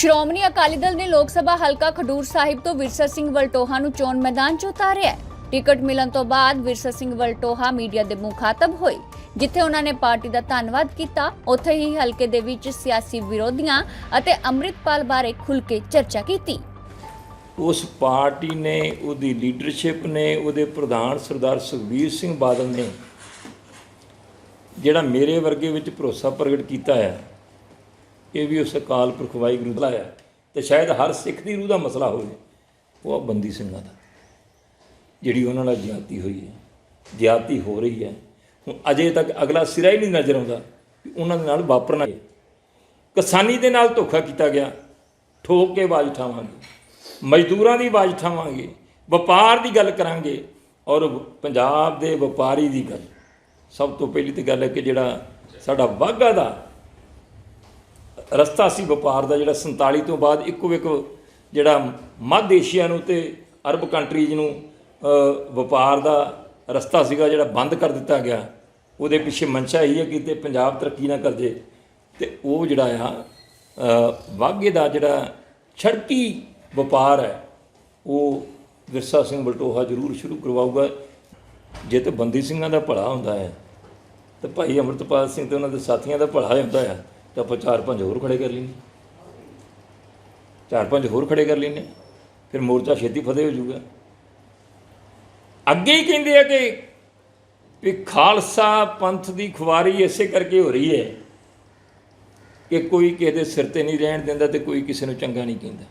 ਸ਼੍ਰੋਮਣੀ ਅਕਾਲੀ ਦਲ ਨੇ ਲੋਕ ਸਭਾ ਹਲਕਾ ਖਡੂਰ ਸਾਹਿਬ ਤੋਂ ਵਿਰਸਾ ਸਿੰਘ ਵਲਟੋਹਾ ਨੂੰ ਚੋਣ ਮੈਦਾਨ 'ਚ ਉਤਾਰਿਆ। ਟਿਕਟ ਮਿਲਣ ਤੋਂ ਬਾਅਦ ਵਿਰਸਾ ਸਿੰਘ ਵਲਟੋਹਾ ਮੀਡੀਆ ਦੇ ਮੁਖਾਤਬ ਹੋਏ, ਜਿੱਥੇ ਉਹਨਾਂ ਨੇ ਪਾਰਟੀ ਦਾ ਧੰਨਵਾਦ ਕੀਤਾ। ਉੱਥੇ ਹੀ ਹਲਕੇ ਦੇ ਵਿੱਚ ਸਿਆਸੀ ਵਿਰੋਧੀਆਂ ਅਤੇ ਅੰਮ੍ਰਿਤਪਾਲ ਬਾਰੇ ਖੁੱਲ੍ਹ ਕੇ ਚਰਚਾ ਕੀਤੀ। ਉਸ ਪਾਰਟੀ ਨੇ, ਉਹਦੀ ਲੀਡਰਸ਼ਿਪ ਨੇ, ਉਹਦੇ ਪ੍ਰਧਾਨ ਸਰਦਾਰ ਸੁਖਬੀਰ ਸਿੰਘ ਬਾਦਲ ਨੇ, ਜਿਹੜਾ ਮੇਰੇ ਵਰਗੇ ਵਿੱਚ ਭਰੋਸਾ ਪ੍ਰਗਟ ਕੀਤਾ ਹੈ ਇਹ ਵੀ ਉਸ ਅਕਾਲ ਪੁਰਖ ਵਾਹਿਗੁਰੂ ਦਾ ਹੈ ਤੇ ਸ਼ਾਇਦ ਹਰ ਸਿੱਖ ਦੀ ਰੂਹ ਦਾ ਮਸਲਾ ਹੋਵੇ, ਉਹ ਆ ਬੰਦੀ ਸਿੰਘਾਂ ਦਾ, ਜਿਹੜੀ ਉਹਨਾਂ ਨਾਲ ਜਿਆਤੀ ਹੋਈ ਹੈ ਜ਼ਿਆਦਤੀ ਹੋ ਰਹੀ ਹੈ। ਹੁਣ ਅਜੇ ਤੱਕ ਅਗਲਾ ਸਿਰਾ ਹੀ ਨਹੀਂ ਨਜ਼ਰ ਆਉਂਦਾ ਕਿ ਉਹਨਾਂ ਦੇ ਨਾਲ ਵਾਪਰਨਾ ਹੈ। ਕਿਸਾਨੀ ਦੇ ਨਾਲ ਧੋਖਾ ਕੀਤਾ ਗਿਆ, ਠੋਕ ਕੇ ਆਵਾਜ਼ ਠਾਵਾਂਗੇ ਮਜ਼ਦੂਰਾਂ ਦੀ ਆਵਾਜ਼ ਠਾਵਾਂਗੇ ਵਪਾਰ ਦੀ ਗੱਲ ਕਰਾਂਗੇ, ਔਰ ਪੰਜਾਬ ਦੇ ਵਪਾਰੀ ਦੀ ਗੱਲ। ਸਭ ਤੋਂ ਪਹਿਲੀ ਤੇ ਗੱਲ ਹੈ ਕਿ ਜਿਹੜਾ ਸਾਡਾ ਵਾਘਾ ਦਾ ਰਸਤਾ ਸੀ ਵਪਾਰ ਦਾ ਜਿਹੜਾ 47 ਤੋਂ ਬਾਅਦ ਇੱਕੋ ਇੱਕ ਜਿਹੜਾ ਮੱਧ ਏਸ਼ੀਆ ਨੂੰ ਤੇ ਅਰਬ ਕੰਟਰੀਜ਼ ਨੂੰ ਵਪਾਰ ਦਾ ਰਸਤਾ ਸੀਗਾ ਜਿਹੜਾ ਬੰਦ ਕਰ ਦਿੱਤਾ ਗਿਆ। ਉਹਦੇ ਪਿੱਛੇ ਮਨਸ਼ਾ ਇਹੀ ਹੈ ਕਿ ਤੇ ਪੰਜਾਬ ਤਰੱਕੀ ਨਾ ਕਰ ਜੇ। ਤੇ ਉਹ ਜਿਹੜਾ ਆ ਅ, ਦਾ ਜਿਹੜਾ ਛੜਕੀ ਵਪਾਰ ਹੈ ਉਹ ਵਿਰਸਾ ਸਿੰਘ ਬਲਟੋਹਾ ਜ਼ਰੂਰ ਸ਼ੁਰੂ ਕਰਵਾਊਗਾ। ਜੇ ਤੇ ਬੰਦੀ ਸਿੰਘਾਂ ਦਾ ਭਲਾ ਹੁੰਦਾ ਹੈ ਤੇ ਭਾਈ ਅਮਰਤਪਾਲ ਸਿੰਘ ਤੇ ਉਹਨਾਂ ਦੇ ਸਾਥੀਆਂ ਦਾ ਭਲਾ ਹੁੰਦਾ ਹੈ। ਤਾਂ ਆਪਾਂ ਚਾਰ ਪੰਜ ਹੋਰ ਖੜੇ ਕਰ ਲੈਂਦੇ। ਚਾਰ ਪੰਜ ਹੋਰ ਖੜੇ ਕਰ ਲੈਂਦੇ। ਫਿਰ ਮੋਰਚਾ ਛੇਤੀ ਫਤਿਹ ਹੋ ਜਾਊਗਾ। ਅੱਗੇ ਹੀ ਕਹਿੰਦੇ ਆ ਕਿ ਵੀ ਖਾਲਸਾ ਪੰਥ ਦੀ ਖੁਆਰੀ ਇਸੇ ਕਰਕੇ ਹੋ ਰਹੀ ਹੈ ਕਿ ਕੋਈ ਕਿਸੇ ਦੇ ਸਿਰ ਤੇ ਨਹੀਂ ਰਹਿਣ ਦਿੰਦਾ ਤੇ ਕੋਈ ਕਿਸੇ ਨੂੰ ਚੰਗਾ ਨਹੀਂ ਕਹਿੰਦਾ।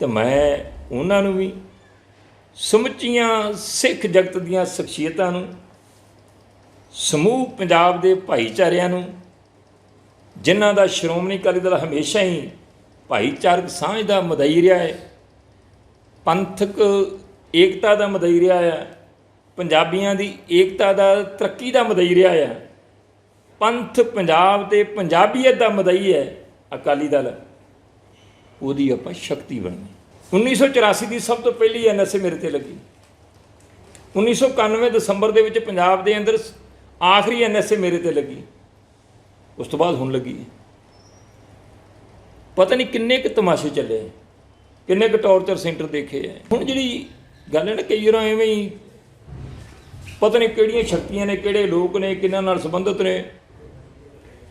ਤੇ ਮੈਂ ਉਹਨਾਂ ਨੂੰ ਵੀ ਸਮੁੱਚੀਆਂ ਸਿੱਖ ਜਗਤ ਦੀਆਂ ਸ਼ਖਸੀਅਤਾਂ ਨੂੰ, ਸਮੂਹ ਪੰਜਾਬ ਦੇ ਭਾਈਚਾਰਿਆਂ ਨੂੰ ਜਿਨ੍ਹਾਂ ਦਾ ਸ਼੍ਰੋਮਣੀ ਅਕਾਲੀ ਦਲ ਹਮੇਸ਼ਾ ਹੀ ਭਾਈਚਾਰਕ ਸਾਂਝ ਦਾ ਮਦਈ ਰਿਹਾ ਹੈ, ਪੰਥਕ ਏਕਤਾ ਦਾ ਮਦਈ ਰਿਹਾ ਹੈ, ਪੰਜਾਬੀਆਂ ਦੀ ਏਕਤਾ ਦਾ ਤਰੱਕੀ ਦਾ ਮਦਈ ਰਿਹਾ ਹੈ, ਪੰਥ ਪੰਜਾਬ ਤੇ ਪੰਜਾਬੀਅਤ ਦਾ ਮਦਈ ਹੈ ਅਕਾਲੀ ਦਲ। ਉਹਦੀ ਆਪਾਂ ਸ਼ਕਤੀ ਬਣਨੀ। 1984 ਦੀ ਸਭ ਤੋਂ ਪਹਿਲੀ ਐਨਐਸਏ ਮੇਰੇ ਤੇ ਲੱਗੀ। 1991 ਦਸੰਬਰ ਦੇ ਵਿੱਚ ਪੰਜਾਬ ਦੇ ਅੰਦਰ ਆਖਰੀ ਐਨਐਸਏ ਮੇਰੇ ਤੇ ਲੱਗੀ। ਉਸ ਤੋਂ ਬਾਅਦ ਹੁਣ ਲੱਗੀ ਹੈ। ਪਤਾ ਨਹੀਂ ਕਿੰਨੇ ਕੁ ਤਮਾਸ਼ੇ ਚੱਲੇ ਕਿੰਨੇ ਕੁ ਟੌਰਚਰ ਸੈਂਟਰ ਦੇਖੇ ਹੈ। ਹੁਣ ਜਿਹੜੀ ਗੱਲ ਹੈ ਨਾ, ਕਈ ਵਾਰ ਐਵੇਂ ਹੀ ਪਤਾ ਨਹੀਂ ਕਿਹੜੀਆਂ ਸ਼ਕਤੀਆਂ ਨੇ, ਕਿਹੜੇ ਲੋਕ ਨੇ, ਕਿਹਨਾਂ ਨਾਲ ਸੰਬੰਧਿਤ ਨੇ।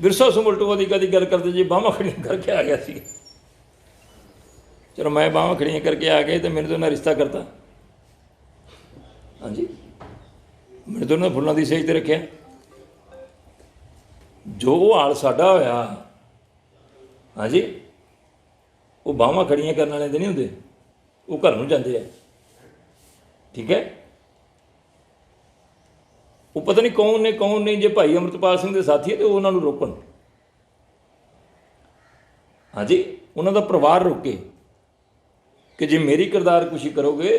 ਵਿਰਸਾ ਸੁਮਲਟੋਆ ਦੀ ਕਦੀ ਗੱਲ ਕਰਦੇ, ਜੇ ਬਾਹਾਂ ਖੜੀਆਂ ਕਰਕੇ ਆ ਗਿਆ ਸੀ। ਚਲੋ ਮੈਂ ਬਾਹਾਂ ਖੜੀਆਂ ਕਰਕੇ ਆ ਗਏ ਤੇ ਮੈਨੂੰ ਤਾਂ ਉਹਨਾਂ ਰਿਸ਼ਤਾ ਕਰਤਾ। ਹਾਂਜੀ। ਮੈਨੂੰ ਤਾਂ ਉਹਨਾਂ ਫੁੱਲਾਂ ਦੀ ਸੇਜ ਤੇ ਰੱਖਿਆ। ਜੋ ਹਾਲ ਸਾਡਾ ਹੋਇਆ, ਹਾਂਜੀ, ਉਹ ਬਾਹਾਂ ਖੜੀਆਂ ਕਰਨ ਵਾਲੇ ਦੇ ਨਹੀਂ ਹੁੰਦੇ, ਉਹ ਘਰ ਨੂੰ ਜਾਂਦੇ ਆ। ਠੀਕ ਹੈ? ਉਹ ਪਤਾ ਨਹੀਂ ਕੌਣ ਨੇ, ਕੌਣ ਨਹੀਂ, ਜੇ ਭਾਈ ਅਮਰਤਪਾਲ ਸਿੰਘ ਦੇ ਸਾਥੀ ਹੈ ਤੇ ਉਹਨਾਂ ਨੂੰ ਰੋਕਣ। ਹਾਂਜੀ, ਉਹਨਾਂ ਦਾ ਪਰਿਵਾਰ ਰੋਕੇ ਕਿ ਜੇ ਮੇਰੀ ਕਿਰਦਾਰ ਕੁਸ਼ੀ ਕਰੋਗੇ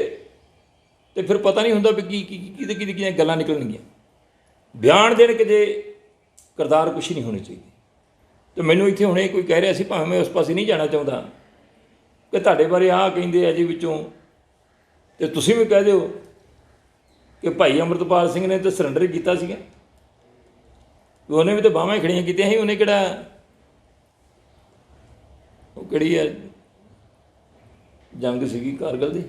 ਤੇ ਫਿਰ ਪਤਾ ਨਹੀਂ ਹੁੰਦਾ ਵੀ ਕੀ ਕੀ, ਕਿਹਦੇ ਕਿਹਦੇ, ਕਿਹਦੀਆਂ ਗੱਲਾਂ ਨਿਕਲਣਗੀਆਂ। ਬਿਆਨ ਦੇਣ ਕਿ ਜੇ ਕਿਰਦਾਰ ਕੁਛ ਨਹੀਂ ਹੋਣੀ ਚਾਹੀਦੀ। ਤੇ ਮੈਨੂੰ ਇੱਥੇ ਹੁਣੇ ਕੋਈ ਕਹਿ ਰਿਹਾ ਸੀ, ਭਾਵੇਂ ਮੈਂ ਉਸ ਪਾਸੇ ਨਹੀਂ ਜਾਣਾ ਚਾਹੁੰਦਾ, ਕਿ ਤੁਹਾਡੇ ਬਾਰੇ ਆਹ ਕਹਿੰਦੇ ਆ ਜੀ ਵਿੱਚੋਂ। ਤੇ ਤੁਸੀਂ ਵੀ ਕਹਿ ਦਿਓ ਕਿ ਭਾਈ ਅਮਰਤਪਾਲ ਸਿੰਘ ਨੇ ਤਾਂ ਸਰੈਂਡਰ ਹੀ ਕੀਤਾ ਸੀਗਾ। ਉਹਨੇ ਵੀ ਤਾਂ ਬਾਹਾਂ ਹੀ ਖੜੀਆਂ ਕੀਤੀਆਂ ਸੀ, ਉਹਨੇ ਕਿਹੜਾ, ਉਹ ਕਿਹੜੀ ਹੈ ਜੰਗ ਸੀਗੀ ਕਾਰਗਲ ਦੀ?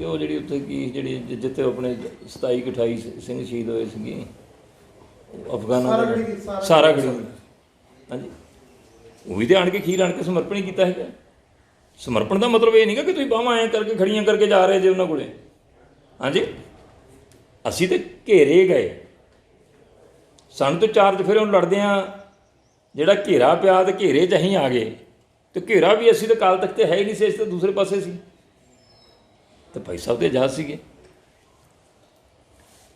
ਇਹ ਉਹ ਜਿਹੜੀ ਉੱਥੇ ਕੀ ਜਿਹੜੀ ਜਿ- ਜਿੱਥੇ ਆਪਣੇ 27 ਕਿ 28 ਸਿੰਘ ਸ਼ਹੀਦ ਹੋਏ ਸੀਗੇ। ਅਫਗਾਨਾਂ ਦੇ ਸਾਰਾ ਗੜੀ। ਹਾਂਜੀ। ਉਹ ਵੀ ਤੇ ਆਣ ਕੇ ਖੀਰ ਆਣ ਕੇ ਸਮਰਪਣ ਹੀ ਕੀਤਾ ਹੈਗਾ। ਸਮਰਪਣ ਦਾ ਮਤਲਬ ਇਹ ਨਹੀਂਗਾ ਕਿ ਤੁਸੀਂ ਬਾਹਾਂ ਐਂ ਕਰਕੇ ਖੜੀਆਂ ਕਰਕੇ ਜਾ ਰਹੇ ਜੇ ਉਹਨਾਂ ਕੋਲੇ। ਹਾਂਜੀ। ਅਸੀਂ ਤੇ ਘੇਰੇ ਗਏ। ਸਾਨੂੰ ਤੇ ਚਾਰਜ ਫਿਰ ਉਹਨੂੰ ਲੜਦੇ ਆ। ਜਿਹੜਾ ਘੇਰਾ ਪਿਆ ਤੇ ਘੇਰੇ 'ਚ ਅਸੀਂ ਆ ਗਏ। ਤੇ ਘੇਰਾ ਵੀ ਅਸੀਂ ਤੇ ਕਾਲ ਤੱਕ ਤੇ ਹੈ ਹੀ ਨਹੀਂ ਸੀ ਅਸੀਂ ਤਾਂ ਦੂਸਰੇ ਪਾਸੇ ਸੀ। ਤੇ ਭਾਈ ਸਾਹਿਬ ਤੇ ਆਜ਼ਾਦ ਸੀਗੇ।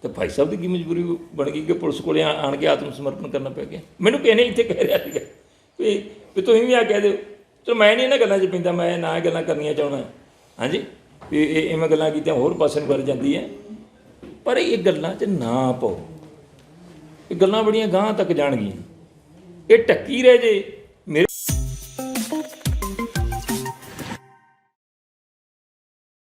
ਤਾਂ ਭਾਈ ਸਾਹਿਬ ਦੀ ਕੀ ਮਜਬੂਰੀ ਬਣ ਗਈ ਕਿ ਪੁਲਿਸ ਕੋਲੇ ਆਣ ਕੇ ਆਤਮ ਸਮਰਪਣ ਕਰਨਾ ਪੈ ਗਿਆ? ਮੈਨੂੰ ਕਿਸੇ ਇੱਥੇ ਕਹਿ ਰਿਹਾ ਸੀਗਾ ਵੀ ਵੀ ਤੁਸੀਂ ਵੀ ਆ ਕਹਿ ਦਿਓ। ਚਲੋ ਮੈਂ ਨਹੀਂ ਇਹਨਾਂ ਗੱਲਾਂ 'ਚ ਪੈਂਦਾ, ਮੈਂ ਨਾ ਇਹ ਗੱਲਾਂ ਕਰਨੀਆਂ ਚਾਹੁੰਦਾ। ਹਾਂਜੀ? ਵੀ ਇਹ ਇਵੇਂ ਗੱਲਾਂ ਕੀਤੀਆਂ, ਹੋਰ ਪਾਸੇ ਨੂੰ ਵੱਲ ਜਾਂਦੀ ਹੈ। ਪਰ ਇਹ ਗੱਲਾਂ 'ਚ ਨਾ ਪਾਓ। ਇਹ ਗੱਲਾਂ ਬੜੀਆਂ ਗਾਂਹ ਤੱਕ ਜਾਣਗੀਆਂ। ਇਹ ਟੱਕੀ ਰਹਿ ਜੇ।